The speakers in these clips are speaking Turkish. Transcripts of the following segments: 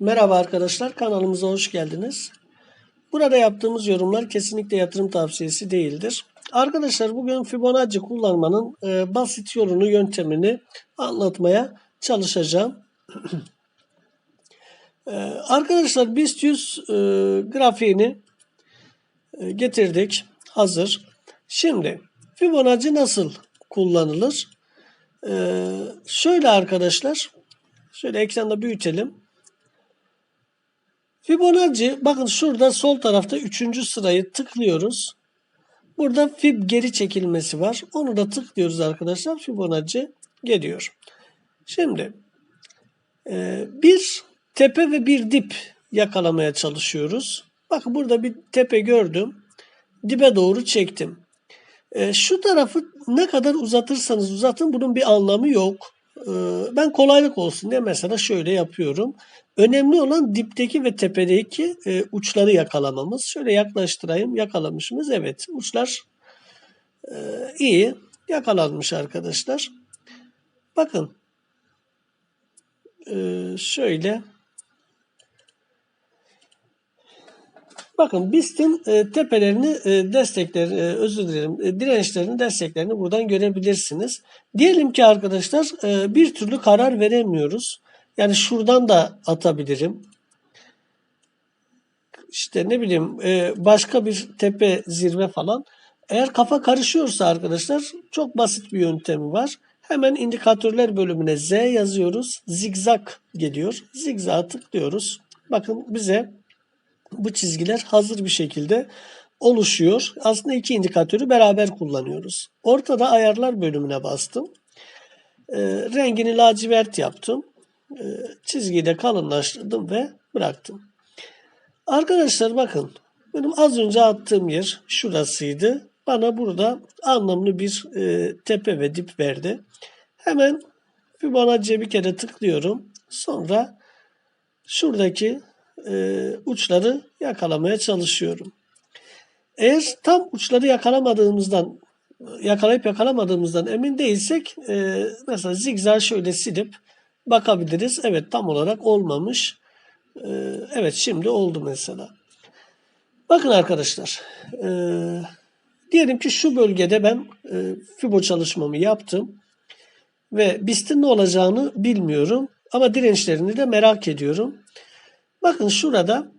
Merhaba arkadaşlar, kanalımıza hoş geldiniz. Burada yaptığımız yorumlar kesinlikle yatırım tavsiyesi değildir. Arkadaşlar bugün Fibonacci kullanmanın e, basit yolunu, yöntemini anlatmaya çalışacağım. E, arkadaşlar BIST 100 e, grafiğini e, getirdik. Hazır. Şimdi Fibonacci nasıl kullanılır? E, şöyle arkadaşlar, şöyle ekranda büyütelim. Fibonacci bakın şurada sol tarafta 3. sırayı tıklıyoruz. Burada fib geri çekilmesi var. Onu da tıklıyoruz arkadaşlar. Fibonacci geliyor. Şimdi e, bir tepe ve bir dip yakalamaya çalışıyoruz. Bakın burada bir tepe gördüm. Dibe doğru çektim. E, şu tarafı ne kadar uzatırsanız uzatın bunun bir anlamı yok. E, ben kolaylık olsun diye mesela şöyle yapıyorum. Önemli olan dipteki ve tepedeki e, uçları yakalamamız. Şöyle yaklaştırayım. Yakalamış mıyız? Evet. Uçlar e, iyi. Yakalanmış arkadaşlar. Bakın. E, şöyle. Bakın BIST'in e, tepelerini e, desteklerini e, özür dilerim e, dirençlerini desteklerini buradan görebilirsiniz. Diyelim ki arkadaşlar e, bir türlü karar veremiyoruz. Yani şuradan da atabilirim. İşte ne bileyim e, başka bir tepe zirve falan. Eğer kafa karışıyorsa arkadaşlar çok basit bir yöntemi var. Hemen indikatörler bölümüne Z yazıyoruz. Zigzag geliyor. Zigzag'a tıklıyoruz. Bakın bize bu çizgiler hazır bir şekilde oluşuyor. Aslında iki indikatörü beraber kullanıyoruz. Ortada ayarlar bölümüne bastım. E, rengini lacivert yaptım. E, çizgiyi de kalınlaştırdım ve bıraktım. Arkadaşlar bakın benim az önce attığım yer şurasıydı. Bana burada anlamlı bir e, tepe ve dip verdi. Hemen Fibonacci'ye bir kere tıklıyorum. Sonra şuradaki e, uçları yakalamaya çalışıyorum. Eğer tam uçları yakalamadığımızdan yakalayıp yakalamadığımızdan emin değilsek e, mesela zigzag şöyle silip bakabiliriz. Evet tam olarak olmamış. E, evet şimdi oldu mesela. Bakın arkadaşlar. E, diyelim ki şu bölgede ben e, Fibo çalışmamı yaptım. Ve BIST'in ne olacağını bilmiyorum. Ama dirençlerini de merak ediyorum. Bakın şurada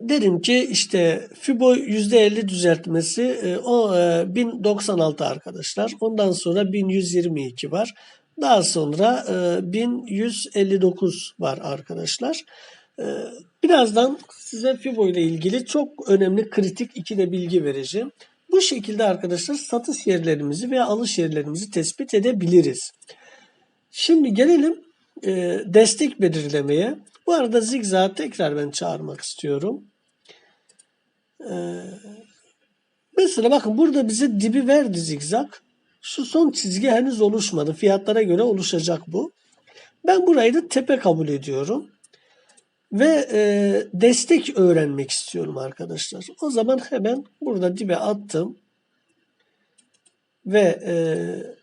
derim ki işte Fibo %50 düzeltmesi e, o e, 1096 arkadaşlar. Ondan sonra 1122 var. Daha sonra e, 1159 var arkadaşlar. E, birazdan size Fibo ile ilgili çok önemli kritik iki de bilgi vereceğim. Bu şekilde arkadaşlar satış yerlerimizi veya alış yerlerimizi tespit edebiliriz. Şimdi gelelim e, destek belirlemeye. Bu arada zigzag tekrar ben çağırmak istiyorum. Ee, mesela bakın burada bize dibi verdi zigzag. Şu son çizgi henüz oluşmadı. Fiyatlara göre oluşacak bu. Ben burayı da tepe kabul ediyorum. Ve e, destek öğrenmek istiyorum arkadaşlar. O zaman hemen burada dibe attım. Ve e,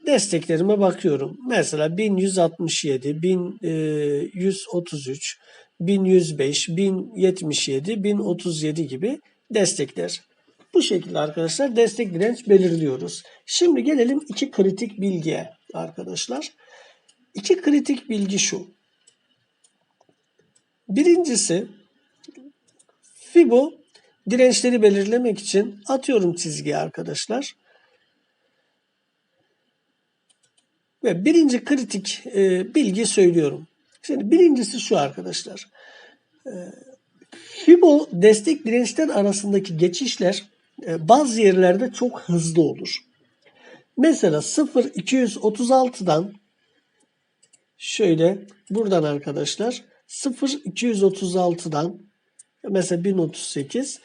desteklerime bakıyorum. Mesela 1167, 1133, 1105, 1077, 1037 gibi destekler. Bu şekilde arkadaşlar destek direnç belirliyoruz. Şimdi gelelim iki kritik bilgiye arkadaşlar. İki kritik bilgi şu. Birincisi Fibo dirençleri belirlemek için atıyorum çizgiye arkadaşlar. Ve birinci kritik e, bilgi söylüyorum. Şimdi birincisi şu arkadaşlar. E, Fibo destek dirençler arasındaki geçişler e, bazı yerlerde çok hızlı olur. Mesela 0-236'dan şöyle buradan arkadaşlar 0-236'dan mesela 1038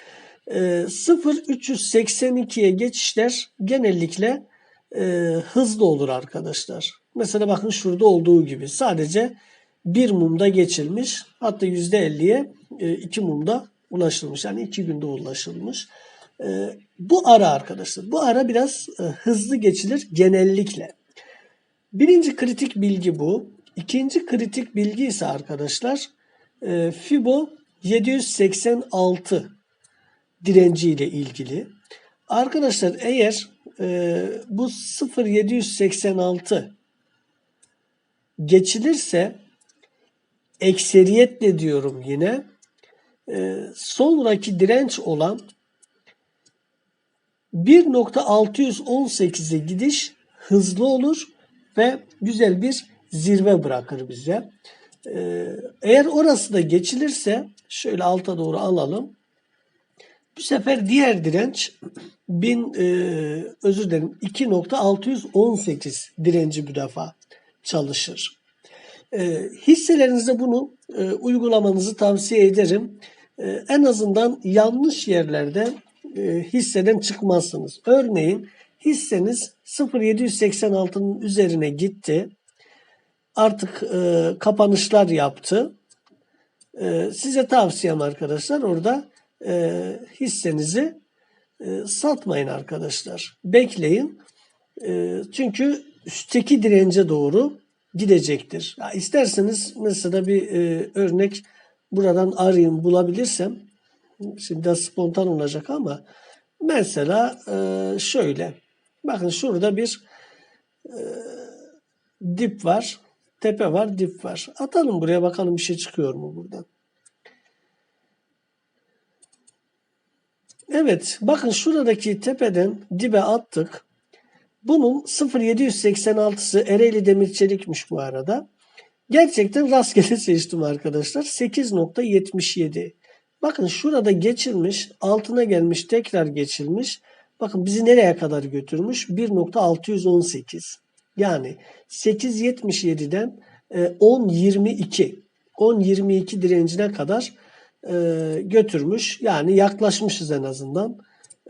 0-382'ye geçişler genellikle e, hızlı olur arkadaşlar. Mesela bakın şurada olduğu gibi sadece bir mumda geçilmiş. Hatta %50'ye e, iki mumda ulaşılmış. Yani iki günde ulaşılmış. E, bu ara arkadaşlar. Bu ara biraz e, hızlı geçilir genellikle. Birinci kritik bilgi bu. İkinci kritik bilgi ise arkadaşlar e, Fibo 786 direnci ile ilgili. Arkadaşlar eğer e, bu 0786 geçilirse ekseriyetle diyorum yine e, sonraki direnç olan 1.618'e gidiş hızlı olur ve güzel bir zirve bırakır bize. E, eğer orası da geçilirse şöyle alta doğru alalım. Bu sefer diğer direnç 1000 e, özür dilerim 2.618 direnci bu defa çalışır. E, hisselerinizde bunu e, uygulamanızı tavsiye ederim. E, en azından yanlış yerlerde e, hisseden çıkmazsınız. Örneğin hisseniz 0.786'nın üzerine gitti. Artık e, kapanışlar yaptı. E, size tavsiyem arkadaşlar orada e, hissenizi e, satmayın arkadaşlar. Bekleyin. E, çünkü üstteki dirence doğru gidecektir. Ya isterseniz mesela bir e, örnek buradan arayayım bulabilirsem şimdi de spontan olacak ama mesela e, şöyle bakın şurada bir e, dip var tepe var dip var atalım buraya bakalım bir şey çıkıyor mu buradan Evet bakın şuradaki tepeden dibe attık bunun 0786'sı Ereğli Demir Çelik'miş bu arada. Gerçekten rastgele seçtim arkadaşlar. 8.77. Bakın şurada geçilmiş, altına gelmiş, tekrar geçilmiş. Bakın bizi nereye kadar götürmüş? 1.618. Yani 8.77'den 10.22 10.22 direncine kadar e, götürmüş. Yani yaklaşmışız en azından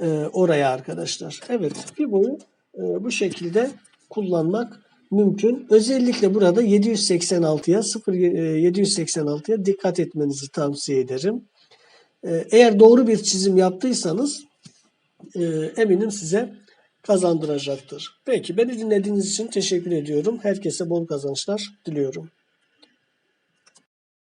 e, oraya arkadaşlar. Evet Fibo'yu e, bu şekilde kullanmak mümkün. Özellikle burada 786'ya 0 786'ya dikkat etmenizi tavsiye ederim. E, eğer doğru bir çizim yaptıysanız e, eminim size kazandıracaktır. Peki beni dinlediğiniz için teşekkür ediyorum. Herkese bol kazançlar diliyorum.